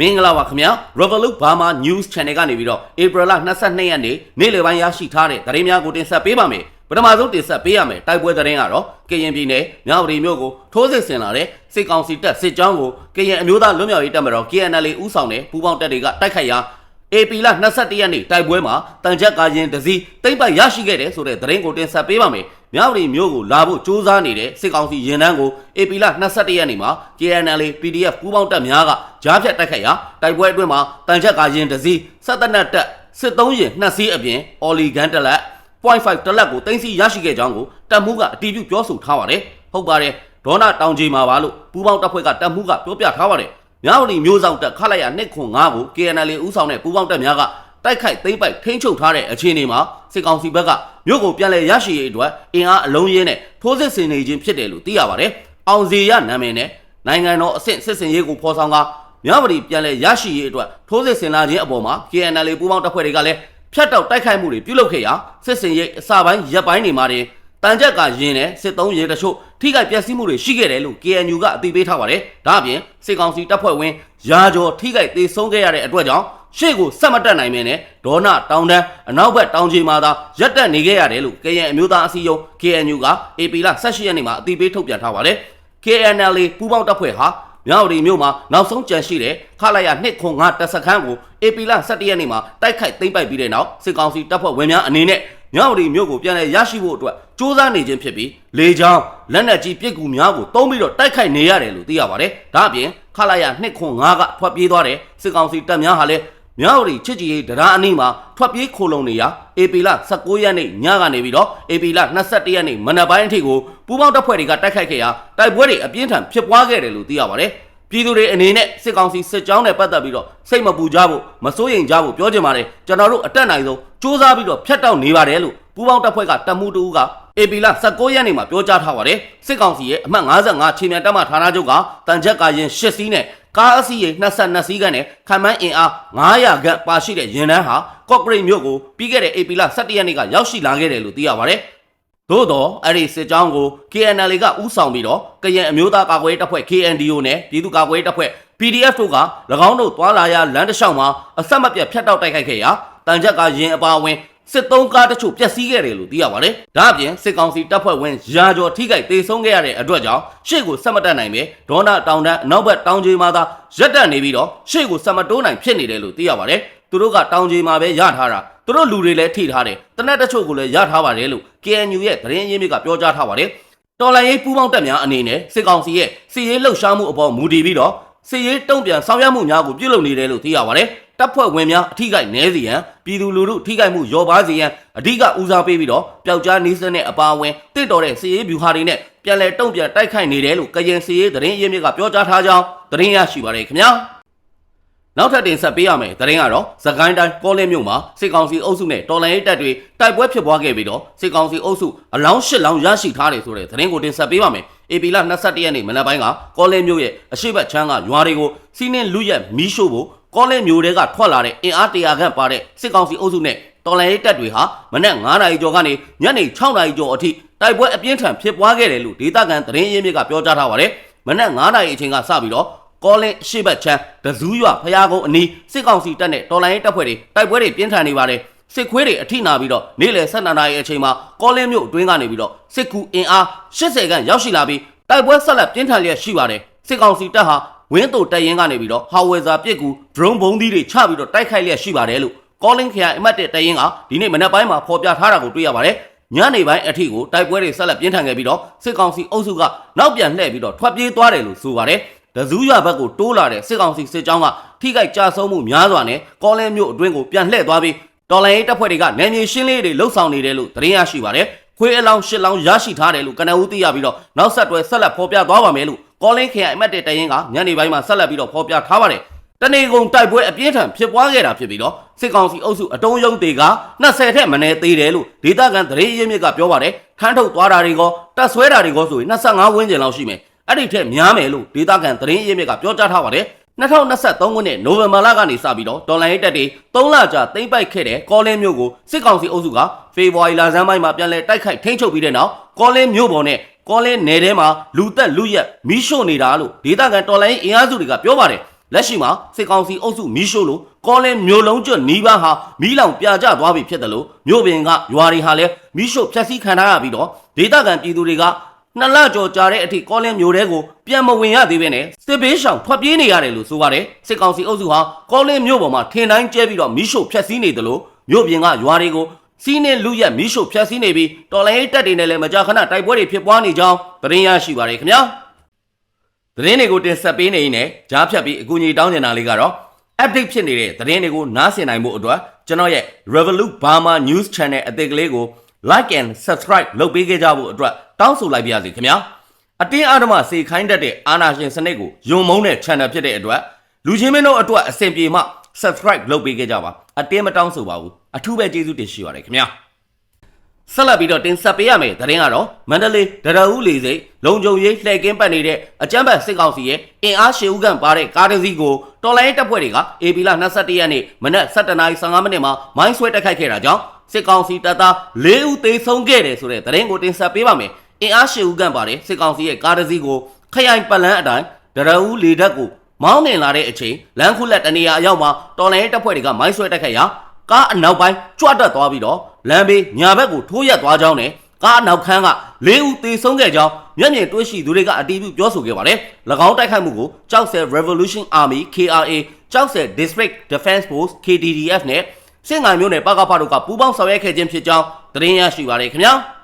မင်္ဂလာပါခင်ဗျာ Revolut Burma News Channel ကနေပြီးတော့ April 22ရက်နေ့နေ့လယ်ပိုင်းရရှိထားတဲ့သတင်းများကိုတင်ဆက်ပေးပါမယ်ပထမဆုံးတင်ဆက်ပေးရမယ်တိုက်ပွဲသတင်းကတော့ကရင်ပြည်နယ်မြောက်ပြည်မြို့ကိုထိုးစစ်ဆင်လာတဲ့စစ်ကောင်စီတပ်စစ်ကြောင်းကိုကရင်အမျိုးသားလွတ်မြောက်ရေးတပ်မတော် KNL ဦးဆောင်တဲ့ပူးပေါင်းတပ်တွေကတိုက်ခိုက်ရာ AP လ22ရက်နေ့တိုက်ပွဲမှာတန်ချက်ကာရင်တစည်းတိမ့်ပိုက်ရရှိခဲ့တယ်ဆိုတဲ့သတင်းကိုတင်ဆက်ပေးပါမယ်။မြောက်ပြည်မြို့ကိုလာဖို့စ조사နေတဲ့စစ်ကောင်စီရင်တန်းကို AP လ22ရက်နေ့မှာ KNL PDF ပူးပေါင်းတပ်များကကြားဖြတ်တိုက်ခိုက်ရာတိုက်ပွဲအတွင်းမှာတန်ချက်ကာရင်တစည်းဆက်တနတ်တပ်စစ်သုံးရင်နှစ်စီးအပြင်အော်လီဂန်တလက်0.5တလက်ကိုတင်စီရရှိခဲ့ကြောင်းကိုတပ်မှုကအတည်ပြုပြောဆိုထားပါတယ်။ဟုတ်ပါတယ်ဒေါနာတောင်ကြီးမှာပါလို့ပူးပေါင်းတပ်ဖွဲ့ကတပ်မှုကပြောပြထားပါတယ်။ မြောက်ဒီမျိုးဆောင်တက်ခလိုက်ရနှစ်ခွန်9ကို KNL ဦးဆောင်တဲ့ပူးပေါင်းတပ်များကတိုက်ခိုက်သိမ်းပိုက်ထိန်းချုပ်ထားတဲ့အခြေအနေမှာစစ်ကောင်စီဘက်ကမြို့ကိုပြန်လည်ရရှိရေးအတွက်အင်အားအလုံးရင်းနဲ့ထိုးစစ်ဆင်နေခြင်းဖြစ်တယ်လို့သိရပါတယ်။အောင်စီရနာမည်နဲ့နိုင်ငံတော်အဆင့်စစ်စင်ရေးကိုဖော်ဆောင်ကမြောက်ပရီပြန်လည်ရရှိရေးအတွက်ထိုးစစ်ဆင်လာခြင်းအပေါ်မှာ KNL ပူးပေါင်းတပ်ဖွဲ့တွေကလည်းဖြတ်တောက်တိုက်ခိုက်မှုတွေပြုလုပ်ခဲ့ရာစစ်စင်ရေးအစပိုင်းရပ်ပိုင်းတွေမှာတင်တန်ကြက်ကရင်နဲ့စစ်သုံးရင်တချို့ ထိခိုက်ပျက်စီးမှုတွေရှိခဲ့တယ်လို့ KNU ကအသိပေးထားပါတယ်။ဒါအပြင်စစ်ကောင်စီတပ်ဖွဲ့ဝင်ရာကျော်ထိခိုက်သေးဆုံးခဲ့ရတဲ့အတွက်ကြောင့်ရှေ့ကိုဆက်မတက်နိုင်မင်းနဲ့ဒေါနာတောင်တန်းအနောက်ဘက်တောင်ခြေမှာသာရက်တက်နေခဲ့ရတယ်လို့ KN အမျိုးသားအစည်းအရုံး KNU က AP လ18ရက်နေ့မှာအသိပေးထုတ်ပြန်ထားပါတယ်။ KNL ပူးပေါင်းတပ်ဖွဲ့ဟာမြောက်ရီမြို့မှာနောက်ဆုံးကြံရှိတဲ့ခလာရ2ခွန်5တပ်စခန်းကို AP လ17ရက်နေ့မှာတိုက်ခိုက်သိမ်းပိုက်ပြီးတဲ့နောက်စစ်ကောင်စီတပ်ဖွဲ့ဝင်များအနေနဲ့မြောက်ရီမြို့ကိုပြန်လည်ရရှိဖို့အတွက် စ조사နေခြင်းဖြစ်ပြီးလေကြောင်းလက်နက်ကြီးပစ်ကူများကိုတုံးပြီးတော့တိုက်ခိုက်နေရတယ်လို့သိရပါတယ်။ဒါအပြင်ခလာရ2ခွန်5ကထွက်ပြေးသွားတဲ့စစ်ကောင်စီတပ်များဟာလည်းမြောက်ရီချစ်ကြည်ရေးတရားအနီးမှာထွက်ပြေးခိုလုံနေရ AP လ19ရက်နေ့ညကနေပြီးတော့ AP လ21ရက်နေ့မနက်ပိုင်းအထိကိုပူးပေါင်းတပ်ဖွဲ့တွေကတိုက်ခိုက်ခဲ့ရာတိုက်ပွဲတွေအပြင်းထန်ဖြစ်ပွားခဲ့တယ်လို့သိရပါတယ်။ ပြည်သူတွေအနေနဲ့စစ်ကောင်စီစစ်ကြောင်းနဲ့ပတ်သက်ပြီးတော့စိတ်မပူကြဖို့မစိုးရိမ်ကြဖို့ပြောချင်ပါတယ်ကျွန်တော်တို့အတက်နိုင်ဆုံးစူးစမ်းပြီးတော့ဖျက်တောက်နေပါတယ်လို့ပူးပေါင်းတပ်ဖွဲ့ကတပ်မှုတူက AP လ19ရက်နေ့မှာပြောကြားထားပါတယ်စစ်ကောင်စီရဲ့အမှတ်55ချိန်မြန်တပ်မဌာနချုပ်ကတန်ချက်ကာရင်8စီးနဲ့ကားအစီးရေ22စီးကနဲ့ခံမှန်းအင်အား900ခန့်ပါရှိတဲ့ရင်တန်းဟာကော့ဂရိတ်မြို့ကိုပြီးခဲ့တဲ့ AP လ17ရက်နေ့ကရောက်ရှိလာခဲ့တယ်လို့သိရပါတယ် သို့တော့အဲ့ဒီစစ်ကြောင်းကို KNL ကဥဆောင်ပြီးတော့ကရင်အမျိုးသားကာကွယ်ရေးတပ်ဖွဲ့ KNDO နဲ့ပြည်သူ့ကာကွယ်ရေးတပ်ဖွဲ့ PDF တို့က၎င်းတို့သွာလာရလမ်းတစ်လျှောက်မှာအဆက်မပြတ်ဖျက်တောက်တိုက်ခိုက်ခဲ့ရာတန်ချက်ကရင်အပါအဝင်စစ်သုံးကားတချို့ပျက်စီးခဲ့တယ်လို့သိရပါတယ်။ဒါအပြင်စစ်ကောင်စီတပ်ဖွဲ့ဝင်ရာကျော်ထိခိုက်ဒေဆုံးခဲ့ရတဲ့အတွက်ကြောင့်ရှေ့ကိုဆက်မတက်နိုင်ပဲဒေါနာတောင်တန်းအနောက်ဘက်တောင်ကြီးမှာသာရက်တက်နေပြီးတော့ရှေ့ကိုဆက်မတိုးနိုင်ဖြစ်နေတယ်လို့သိရပါတယ်။ သူတို့ကတောင်ကြီးမှာပဲရထားတာသူတို့လူတွေလည်းထိထားတယ်။တနက်တချို့ကိုလည်းရထားပါတယ်လို့ KNU ရဲ့သတင်းရင်းမြစ်ကပြောကြားထားပါတယ်။တော်လိုင်းရေးပူးပေါင်းတပ်များအနေနဲ့စစ်ကောင်စီရဲ့စီရေးလှုပ်ရှားမှုအပေါ်မူတည်ပြီးတော့စီရေးတုံ့ပြန်ဆောင်ရွက်မှုများကိုပြုလုပ်နေတယ်လို့သိရပါတယ်။တပ်ဖွဲ့ဝင်များအထိကိုက်နည်းစီရန်ပြည်သူလူထုထိကိုက်မှုလျော့ပါစေရန်အဓိကဦးစားပေးပြီးတော့ပျောက်ကြားနေစနဲ့အပါအဝင်တင့်တော်တဲ့စီရေးဗျူဟာတွေနဲ့ပြန်လည်တုံ့ပြန်တိုက်ခိုက်နေတယ်လို့ကရင်စီရေးသတင်းရင်းမြစ်ကပြောကြားထားကြောင်းသတင်းရရှိပါတယ်ခင်ဗျာ။ နောက်ထပ်တင်ဆက်ပေးရမယ်။သတင်းကတော့သကိုင်းတိုင်းကောလင်းမြို့မှာစစ်ကောင်စီအုပ်စုနဲ့တော်လိုင်းရေးတပ်တွေတိုက်ပွဲဖြစ်ပွားခဲ့ပြီးတော့စစ်ကောင်စီအုပ်စုအလောင်း၈လောင်းရရှိထားတယ်ဆိုတဲ့သတင်းကိုတင်ဆက်ပေးပါမယ်။ AP လ21ရက်နေ့မနက်ပိုင်းကကောလင်းမြို့ရဲ့အရှိတ်ချမ်းကရွာတွေကိုစီးနှင်းလူရက်မီးရှို့ဖို့ကောလင်းမြို့တွေကထွက်လာတဲ့အင်အားတရာခန့်ပါတဲ့စစ်ကောင်စီအုပ်စုနဲ့တော်လိုင်းရေးတပ်တွေဟာမနက်9နာရီကျော်ကနေညနေ6နာရီကျော်အထိတိုက်ပွဲအပြင်းထန်ဖြစ်ပွားခဲ့တယ်လို့ဒေသခံသတင်းရင်းမြစ်ကပြောကြားထားပါတယ်။မနက်9နာရီအချိန်ကစပြီးတော့ ကောလင်းရှေ့ဘက်ချမ်းဒဇူးရွဖျားကုန်းအနီးစစ်ကောင်စီတပ်နဲ့တော်လိုင်းရေးတပ်ဖွဲ့တွေတိုက်ပွဲတွေပြင်းထန်နေပါတယ်စစ်ခွေးတွေအထိနာပြီးတော့နေ့လယ်12နာရီအချိန်မှာကောလင်းမြို့အတွင်းကနေပြီးတော့စစ်ကူအင်အား80ခန့်ရောက်ရှိလာပြီးတိုက်ပွဲဆက်လက်ပြင်းထန်လျက်ရှိပါတယ်စစ်ကောင်စီတပ်ဟာဝင်းတူတပ်ရင်းကနေပြီးတော့ဟာဝယ်ဇာပစ်ကူ drone ဘုံးသီးတွေချပြီးတော့တိုက်ခိုက်လျက်ရှိပါတယ်လို့ကောလင်းခရိုင်အမှတ်1တပ်ရင်းကဒီနေ့မနက်ပိုင်းမှာဖော်ပြထားတာကိုတွေ့ရပါတယ်ညနေပိုင်းအထိကိုတိုက်ပွဲတွေဆက်လက်ပြင်းထန်ခဲ့ပြီးတော့စစ်ကောင်စီအုပ်စုကနောက်ပြန်လှည့်ပြီးတော့ထွက်ပြေးသွားတယ်လို့ဆိုပါတယ် ဒဇူးရွာဘက်ကိုတိုးလာတဲ့စစ်ကောင်စီစစ်ကြောင်းကထိခိုက်ကြဆုံးမှုများစွာနဲ့ကောလင်းမြို့အတွင်းကိုပြန်လှည့်သွားပြီးတော်လိုင်းရေးတပ်ဖွဲ့တွေကနယ်မြေရှင်းလေးတွေလှုပ်ဆောင်နေတယ်လို့သတင်းရရှိပါတယ်။ခွေးအလောင်းရှစ်လောင်းရရှိထားတယ်လို့ကနဦးသိရပြီးတော့နောက်ဆက်တွဲဆက်လက်ဖော်ပြသွားပါမယ်လို့ကောလင်းခရိုင်အမတ်တေတရင်ကညနေပိုင်းမှာဆက်လက်ပြီးတော့ဖော်ပြထားပါတယ်။တနေကုန်တိုက်ပွဲအပြင်းထန်ဖြစ်ပွားခဲ့တာဖြစ်ပြီးတော့စစ်ကောင်စီအုပ်စုအတုံးယုံတွေက20ထက်မနည်းသေးတယ်လို့ဒေသခံသတင်းရင်းမြစ်ကပြောပါတယ်။ခန်းထုတ်သွားတာတွေကတက်ဆွဲတာတွေကဆိုရင်25ဝန်းကျင်လောက်ရှိမယ်။ အဲ့ဒီထက်များမယ်လို့ဒေသခံသတင်းရင်းမြစ်ကပြောကြားထားပါတယ်2023ခုနှစ်နိုဝင်ဘာလကနေစပြီးတော့ဒေါ်လာရေးတက်တွေ3လကြာသိမ့်ပိုက်ခဲ့တဲ့ကောလင်းမြို့ကိုစစ်ကောင်စီအုပ်စုကဖေဖော်ဝါရီလဆန်းပိုင်းမှာပြန်လည်တိုက်ခိုက်ထိန်းချုပ်ပြီးတဲ့နောက်ကောလင်းမြို့ပေါ်နဲ့ကောလင်းနယ်ထဲမှာလူသက်လူရက်မီးရှို့နေတာလို့ဒေသခံတော်လိုင်းအင်အားစုတွေကပြောပါတယ်လက်ရှိမှာစစ်ကောင်စီအုပ်စုမီးရှို့လို့ကောလင်းမျိုးလုံးကျွတ်နီးပါးဟာမီးလောင်ပြကျသွားပြီဖြစ်တယ်လို့မြို့ပင်ကရွာတွေဟာလည်းမီးရှို့ဖျက်ဆီးခံထားရပြီးတော့ဒေသခံပြည်သူတွေက နှစ်လကျော်ကြာတဲ့အထိကောလင်းမျိုးတဲကိုပြန်မဝင်ရသေးပဲနဲ့စစ်ဘေးရှောင်ထွက်ပြေးနေရတယ်လို့ဆိုပါတယ်စစ်ကောင်စီအုပ်စုဟာကောလင်းမျိုးပေါ်မှာထင်တိုင်းကျဲပြီးတော့မီးရှို့ဖျက်ဆီးနေတယ်လို့မြို့ပြင်ကရွာတွေကိုစီးနှင်းလူရက်မီးရှို့ဖျက်ဆီးနေပြီးတော်လိုင်းရေးတပ်တွေနဲ့လည်းမကြာခဏတိုက်ပွဲတွေဖြစ်ပွားနေကြောင်းသတင်းရရှိပါတယ်ခင်ဗျာသတင်းတွေကိုတင်ဆက်ပေးနေရင်လည်းကြားဖြတ်ပြီးအကူအညီတောင်းနေတာလေးကတော့ update ဖြစ်နေတဲ့သတင်းတွေကိုနားဆင်နိုင်ဖို့အတွက်ကျွန်တော်ရဲ့ Revolut Burma News Channel အသစ်ကလေးကို like and subscribe လုပ်ပေးခဲ့ကြဖို့အတွက်တောင်းဆိုလိုက်ပါရစေခင်ဗျာအတင်းအဓမ္မစေခိုင်းတတ်တဲ့အာဏာရှင်စနစ်ကိုယုံမုန်းတဲ့ channel ဖြစ်တဲ့အတွက်လူချင်းမင်းတို့အတွက်အဆင်ပြေမှ subscribe လုပ်ပေးခဲ့ကြပါအတင်းမတောင်းဆိုပါဘူးအထူးပဲကျေးဇူးတင်ရှိပါတယ်ခင်ဗျာဆက်လက်ပြီးတော့တင်ဆက်ပေးရမယ်သတင်းကတော့မန္တလေးဒရဦးလေစိတ်လုံခြုံရေးလှည့်ကင်းပတ်နေတဲ့အကြမ်းဖက်စစ်ကောင်စီရဲ့အင်အားရှေဦးကန်ပါတဲ့ကားတစ်စီးကိုတော်လိုင်းတပ်ဖွဲ့တွေက AP လ22ရက်နေ့မနက်7:15မိနစ်မှာမိုင်းဆွဲတိုက်ခိုက်ခဲ့တာကြောင့် စစ်ကောင်စီတပ်သား၄ဦးသေဆုံးခဲ့တယ်ဆိုတဲ့သတင်းကိုတင်ဆက်ပေးပါမယ်အင်အားရှေဦးကန်ပါတဲ့စစ်ကောင်စီရဲ့ကားတစ်စီးကိုခရိုင်ပလန်းအတိုင်းဒရဦးလေတပ်ကိုမောင်းနှင်လာတဲ့အချိန်လမ်းခုလက်တနေရာအရောက်မှာတော်လိုင်းတပ်ဖွဲ့တွေကမိုင်းဆွဲတိုက်ခိုက်ရာကားအနောက်ပိုင်းကြွတ်တက်သွားပြီးတော့လမ်းဘေးညာဘက်ကိုထိုးရက်သွားကြောင်းနဲ့ကားအနောက်ခန်းက၄ဦးသေဆုံးခဲ့ကြောင်းမျက်မြင်တွေ့ရှိသူတွေကအတည်ပြုပြောဆိုခဲ့ပါတယ်။၎င်းတိုက်ခိုက်မှုကိုကြောက်ဆယ် Revolution Army KRA ကြောက်ဆယ် District Defense Force KDDF နဲ့ စင်ငိုင်မျိုးနယ်ပကဖတို့ကပူးပေါင်းဆောင်ရွက်ခဲ့ခြင်းဖြစ်ကြောင်းသတင်းရရှိပါတယ်ခင်ဗျာ။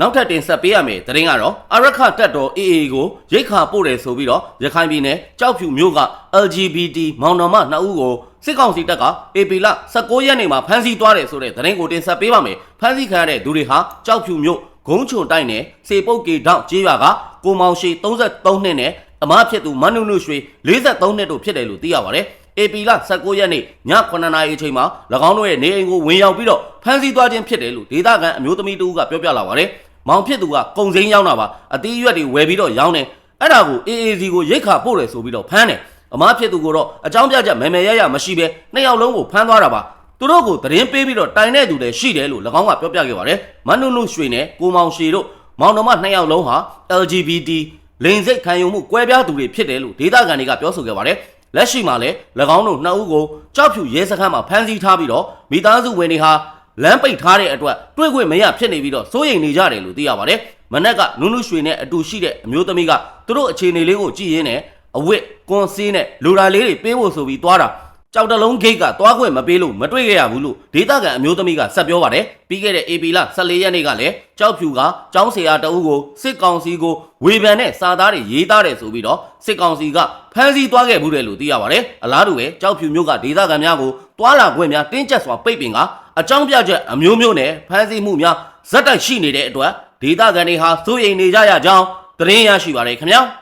နောက်ထပ်တင်ဆက်ပေးရမယ်သတင်းကတော့အရခတက်တော် AA ကိုရိတ်ခါပို့တယ်ဆိုပြီးတော့ရခိုင်ပြည်နယ်ကြောက်ဖြူမြို့က LGBT မောင်နှမနှစ်ဦးကိုစစ်ကောင်စီတပ်က AP လ19ရက်နေ့မှာဖမ်းဆီးသွားတယ်ဆိုတဲ့သတင်းကိုတင်ဆက်ပေးပါမယ်ဖမ်းဆီးခံရတဲ့သူတွေဟာကြောက်ဖြူမြို့ဂုံးချုံတိုက်နယ်စေပုတ်ကေတောင်ကျေးရွာကကိုမောင်ရှိ33နှစ်နဲ့အမဖြစ်သူမနုနုရွှေ43နှစ်တို့ဖြစ်တယ်လို့သိရပါတယ် AP လ19ရက်နေ့ည9:00နာရီအချိန်မှာ၎င်းတို့ရဲ့နေအိမ်ကိုဝင်ရောက်ပြီးတော့ဖမ်းဆီးသွားခြင်းဖြစ်တယ်လို့ဒေသခံအမျိုးသမီးတဦးကပြောပြလာပါတယ်။မောင်ဖြစ်သူကကုံစိမ်းရောက်တာပါအသီးရွက်တွေဝယ်ပြီးတော့ရောင်းတယ်။အဲ့ဒါကို AAC ကိုရိတ်ခါပို့တယ်ဆိုပြီးတော့ဖမ်းတယ်။အမဖြစ်သူကတော့အကြောင်းပြချက်မဲမဲရရမရှိပဲနှစ်ယောက်လုံးကိုဖမ်းသွားတာပါ။သူတို့ကိုသတင်းပေးပြီးတော့တိုင်တဲ့သူလည်းရှိတယ်လို့၎င်းကပြောပြခဲ့ပါတယ်။မနုနုရွှေနဲ့ကိုမောင်ရှည်တို့မောင်နှမနှစ်ယောက်လုံးဟာ LGBT လိင်စိတ်ခံယူမှုကွဲပြားသူတွေဖြစ်တယ်လို့ဒေသခံတွေကပြောဆိုခဲ့ပါတယ်။ လက်ရှိမှာလည်း၎င်းတို့နှစ်ဦးကိုကြောက်ဖြူရဲစခန်းမှာဖမ်းဆီးထားပြီးတော့မိသားစုဝင်တွေဟာလမ်းပိတ်ထားတဲ့အတွက်တွေ့ခွင့်မရဖြစ်နေပြီးတော့စိုးရိမ်နေကြတယ်လို့သိရပါတယ်။မနက်ကနုနုရွှေနဲ့အတူရှိတဲ့အမျိုးသမီးကသူတို့အခြေအနေလေးကိုကြည့်ရင်းနဲ့အဝတ်ကွန်စီးနဲ့လူရာလေးတွေပေးဖို့ဆိုပြီးသွားတာ ကြောက်တလုံးဂိတ်ကသွားခွင့်မပေးလို့မတွေ့ခဲ့ရဘူးလို့ဒေသခံအမျိုးသမီးကဆက်ပြောပါတယ်ပြီးခဲ့တဲ့ AP လ14ရက်နေ့ကလည်းကြောက်ဖြူကကျောင်းဆရာတအုပ်ကိုစစ်ကောင်စီကိုဝေဖန်တဲ့စာသားတွေရေးသားတယ်ဆိုပြီးတော့စစ်ကောင်စီကဖမ်းဆီးသွားခဲ့ဘူးတယ်လို့သိရပါတယ်အလားတူပဲကြောက်ဖြူမျိုးကဒေသခံများကိုတွာလာခွင့်များတင်းကျပ်စွာပိတ်ပင်ကအကြောင်းပြချက်အမျိုးမျိုးနဲ့ဖမ်းဆီးမှုများဇက်တိုက်ရှိနေတဲ့အတွက်ဒေသခံတွေဟာစိုးရိမ်နေကြရကြောင်းသတင်းရရှိပါတယ်ခင်ဗျာ